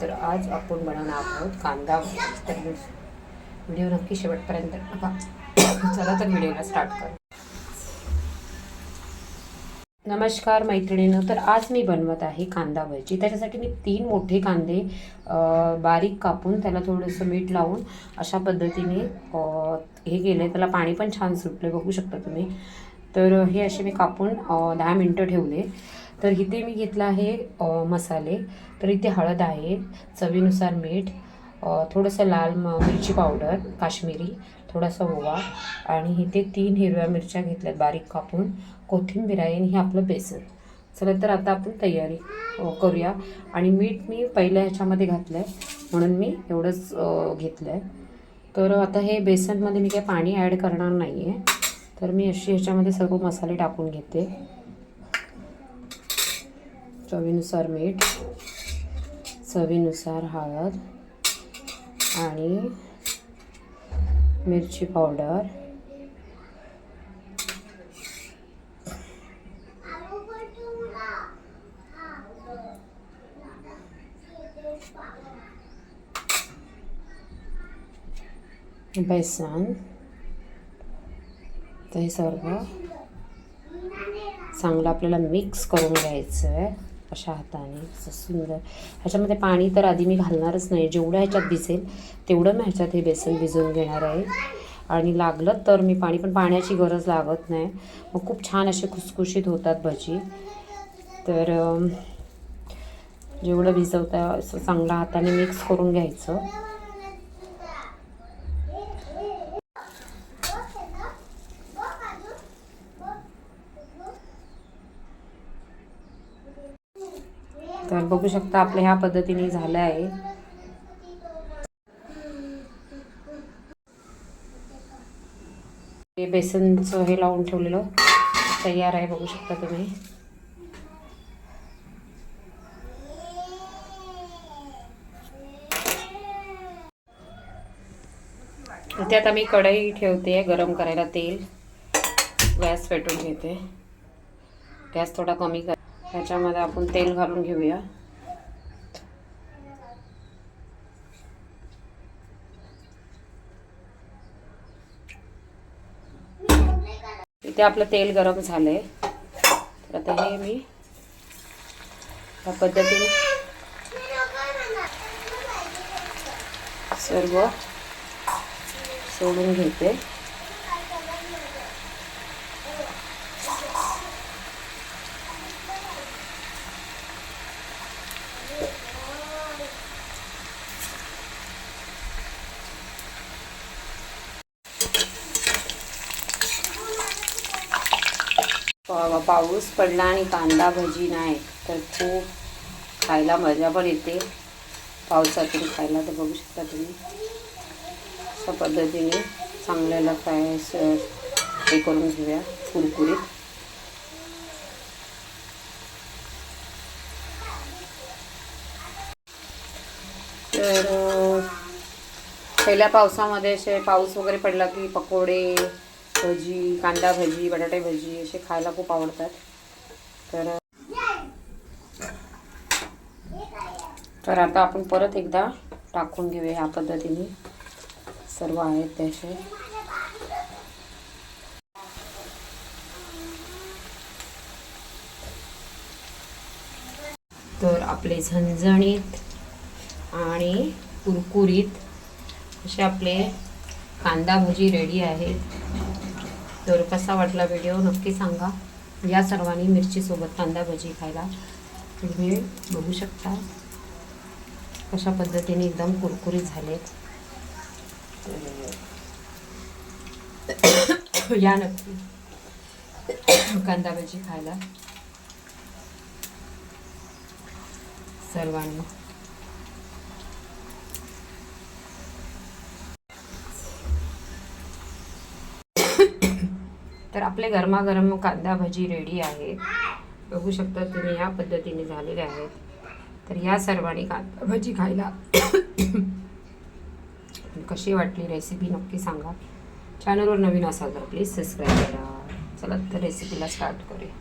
तर आज आपण बनवणार आहोत कांदा तर व्हिडिओ नक्की शेवटपर्यंत बघा. चला तर व्हिडिओला स्टार्ट कर. नमस्कार मैत्रिणीनं तर आज मी बनवत आहे कांदा भजी त्याच्यासाठी मी तीन मोठे कांदे बारीक कापून त्याला थोडंसं मीठ लावून अशा पद्धतीने हे केलं त्याला पाणी पण छान सुटले बघू शकता तुम्ही. तर हे असे मी कापून दहा मिनटं ठेवले. तर इथे मी घेतलं आहे मसाले. तर इथे हळद आहे चवीनुसार मीठ थोडंसं लाल मिरची पावडर काश्मीरी थोडासा ओवा आणि इथे तीन हिरव्या मिरच्या घेतल्यात बारीक कापून. कोथिंबीर आहे आणि हे आपलं बेसन. चला तर आता आपण तयारी करूया. आणि मीठ मी पहिल्या ह्याच्यामध्ये घातलं आहे म्हणून मी एवढंच घेतलं आहे तर आता हे बेसनमध्ये मी काही पाणी ॲड करणार नाही आहे तर मी अशी ह्याच्यामध्ये सर्व मसाले टाकून घेते. चवीनुसार मीठ चवीनुसार हळद आणि मिरची पावडर. बेसन तर हे सर्व. चांगलं आपल्याला मिक्स करून घ्यायचं आहे अशा हाताने असं सुंदर ह्याच्यामध्ये पाणी तर आधी मी घालणारच नाही. जेवढं ह्याच्यात भिजेल तेवढं मी ह्याच्यात हे बेसन भिजवून घेणार आहे. आणि लागलं तर मी पाणी पण पाण्याची गरज लागत नाही. मग खूप छान असे खुसखुशीत होतात भजी. तर जेवढं भिजवता असं चांगलं हाताने मिक्स करून घ्यायचं. तर बघू शकता आपलं ह्या पद्धतीने झालं आहे. हे बेसनचं हे लावून ठेवलेलं तयार आहे बघू शकता तुम्ही. इथे आता मी कढई ठेवते गरम करायला तेल. गॅस पेटवून घेते. गॅस थोडा कमी कर ह्याच्यामध्ये आपण तेल घालून घेऊया. इथे आपलं तेल गरम झालंय. तर आता हे मी त्या पद्धतीने सर्व सोडून घेते. पाऊस पडला आणि कांदा भजी नाही तर खूप खायला मजा पण येते. पावसातून खायला तर बघू शकता तुम्ही. अशा पद्धतीने चांगल्याला फ्राय हे करून घेऊया कुरकुरीत. तर पहिल्या पावसामध्ये असे पाऊस वगैरे पडला की पकोडे भजी कांदा भजी बटाटे भजी असे खायला खूप आवडतात. तर तर आता आपण परत एकदा टाकून घेऊया ह्या पद्धतीने. सर्व आहेत त्याचे. तर आपले झणझणीत आणि कुरकुरीत असे आपले कांदा भजी रेडी आहेत. तर कसा वाटला व्हिडिओ नक्की सांगा. या सर्वांनी मिरचीसोबत कांदा भजी खायला. तुम्ही बघू शकता कशा पद्धतीने एकदम कुरकुरीत झालेत या नक्की. कांदा भजी खायला. सर्वांनी. तर आपले गरमागरम कांदा भजी रेडी आहे. बघू शकता तुम्ही या पद्धतीने झालेले आहेत. तर या सर्वांनी कांदा भजी खायला कशी वाटली रेसिपी नक्की सांगा. चॅनलवर नवीन असाल तर प्लीज सबस्क्राईब करा. चला तर रेसिपीला स्टार्ट करूया.